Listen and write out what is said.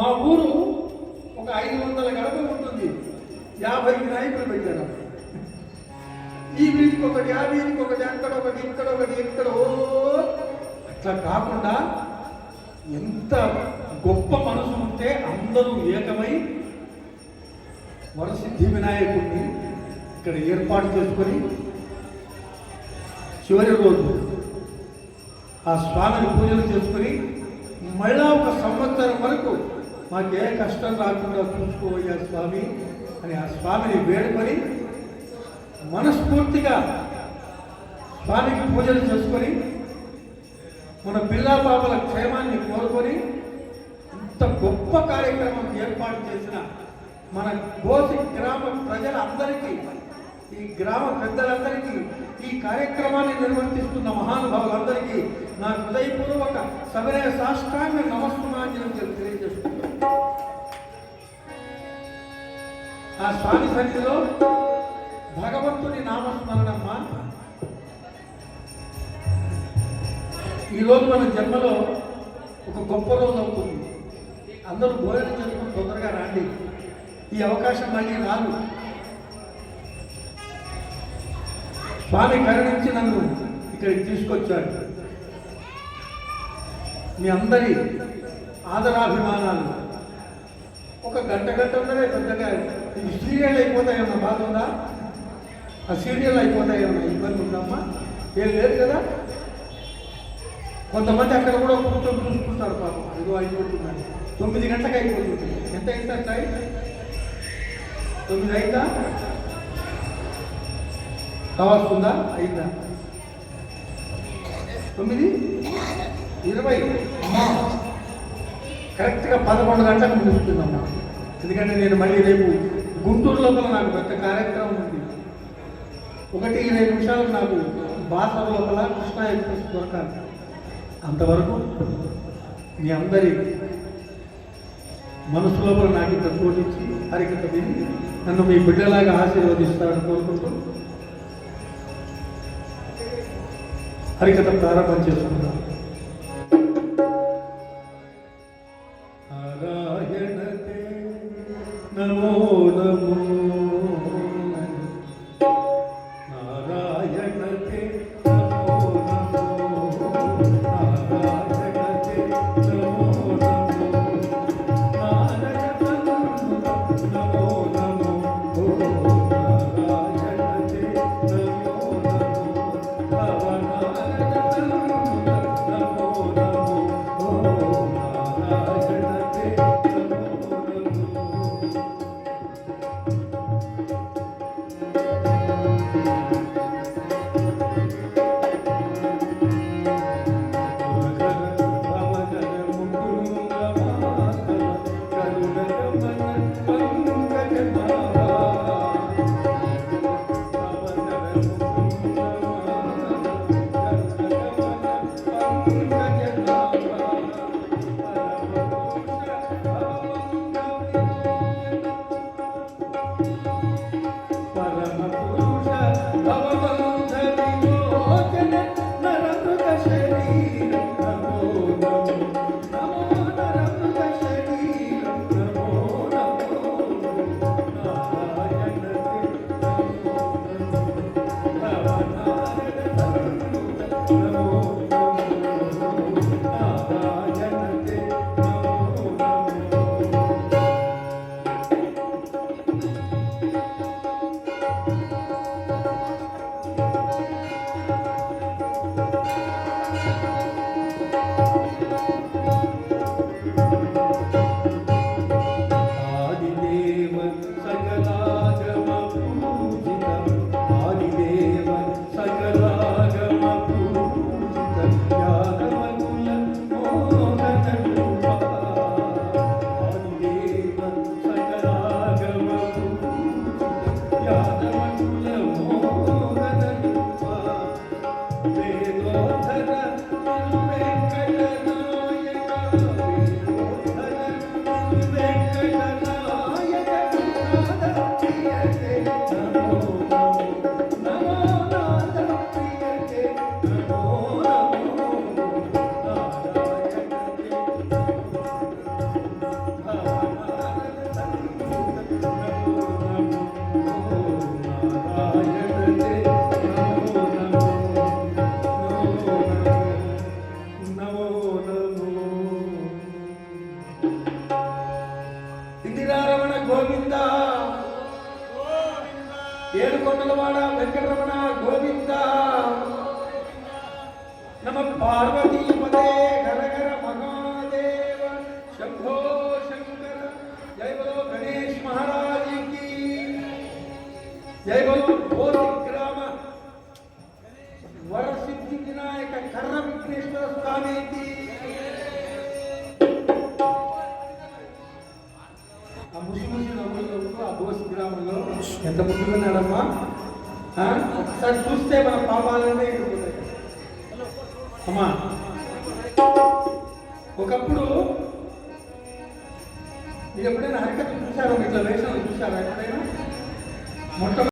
మా ఊరు ఒక ఐదు వందల గడప ఉంటుంది. యాభై వినాయకులు పెట్టారు. ఈ వీధికి ఒకటి ఆ వీధికి ఒకటి అక్కడ ఒకటి ఇక్కడ ఒకటి ఇక్కడ ఓ అట్లా కాకుండా ఎంత గొప్ప మనసు ఉంటే అందరూ ఏకమై వరసిద్ధి వినాయకుడిని ఇక్కడ ఏర్పాటు చేసుకొని చివరి రోజు ఆ స్వామిని పూజలు చేసుకొని మళ్ళా ఒక సంవత్సరం వరకు మాకే కష్టం రాకుండా చూసుకోవయ్యా స్వామి అని ఆ స్వామిని వేడుకొని మనస్ఫూర్తిగా స్వామికి పూజలు చేసుకొని మన పిల్లా పాపల క్షేమాన్ని కోరుకొని ఇంత గొప్ప కార్యక్రమం ఏర్పాటు చేసిన మన గోసి గ్రామ ప్రజలందరికీ ఈ గ్రామ పెద్దలందరికీ ఈ కార్యక్రమాన్ని నిర్వర్తిస్తున్న మహానుభావులందరికీ నా హృదయపూర్వక సవినయ సాష్టాంగ నమస్కారం తెలియజేస్తున్నాను ఆ స్వామి సన్నిధిలో భగవంతుని నామస్మరణమ్మ. ఈరోజు మన జన్మలో ఒక గొప్ప రోజు అవుతుంది. అందరూ భోజనం చేసుకుని తొందరగా రండి. ఈ అవకాశం మళ్ళీ రాదు. స్వామి కరుణించి నన్ను ఇక్కడికి తీసుకొచ్చాడు. మీ అందరి ఆదరాభిమానాలు. ఒక గంట గంట ఉన్నదే పెద్దగా ఇది సీరియల్ అయిపోతాయన్న బాధ ఉందా? ఆ సీరియల్ అయిపోతాయన్న ఇబ్బంది ఉందమ్మా ఏం లేదు కదా? కొంతమంది అక్కడ కూడా కూర్చొని చూసుకుంటారు పాపం. ఏదో అయిపోతుందని. తొమ్మిది గంటలకు అయిపోతుంది. ఎంత అయిందా టైం తొమ్మిది అయిందా? కావస్తుందా అయిందా? తొమ్మిది? ఇరవై? అమ్మా. కరెక్ట్గా పదకొండు గంటలకు ముగిస్తుందమ్మా. ఎందుకంటే నేను మళ్ళీ రేపు గుంటూరు లోపల నాకు పెద్ద కార్యక్రమం ఉంది. ఒకటి ఇరవై నిమిషాలు నాకు బాసర లోపల కృష్ణా ఎక్స్ప్రెస్ దొరకాలి. అంతవరకు మీ అందరి మనసు లోపల నాకు ఇంత చోటించి హరికత విని నన్ను మీ బిడ్డలాగా ఆశీర్వదిస్తారని కోరుకుంటూ హరికథ ప్రారంభం చేసుకుందాం തന്മൂലം Thank you. God. ఏడుకొండలవాడ వెంకటరమణ గోవింద నమ పార్వతీ పదే గరగర మహాదేవ ఎంత ముందుకున్నాడమ్మా ఒకసారి చూస్తే మన పాపాలన్నీ అమ్మా. ఒకప్పుడు మీరు ఎప్పుడైనా హరికథ చూసారా ఇట్లా వేషాలు చూసారా ఎప్పుడైనా? మొట్ట